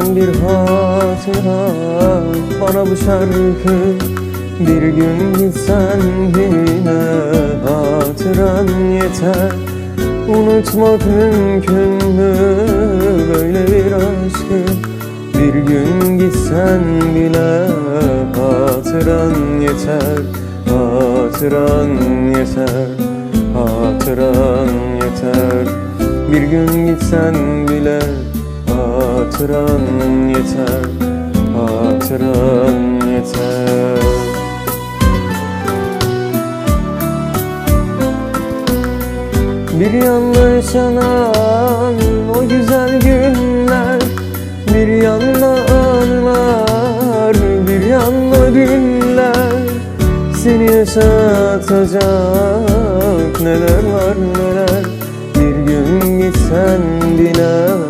hatıra. Bana bu şarkı Bir gün gitsen yine Hatıran yeter. Unutmak mümkün mü Böyle bir aşkı. Bir gün gitsen bile Hatıran yeter Hatıran yeter Hatıran yeter. Bir gün gitsen bile Hatıran yeter Hatıran yeter. Bir yanda yaşanan o güzel günler Bir yanda anılar, bir yanda dünler Seni yaşatacak neler var neler Bir gün gitsen bile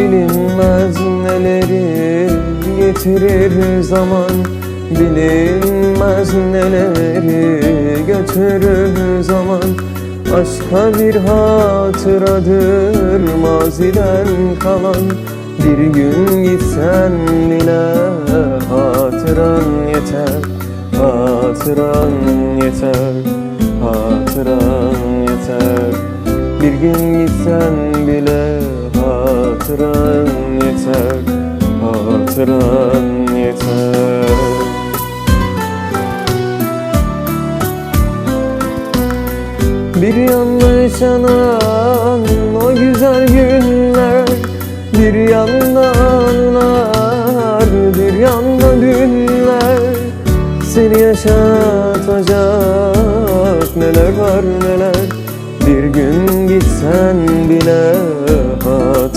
Bilinmez neleri getirir zaman Bilinmez neleri götürür zaman. Aşka bir hatıradır maziden kalan Bir gün gitsen bile hatıran yeter Hatıran yeter, hatıran yeter. Bir gün gitsen bile hatıran yeter Hatıran yeter. Bir yanda yaşanan o güzel günler Bir yanda anılar, bir yanda dünler Seni yaşatacak neler var neler Bir gün gitsen bile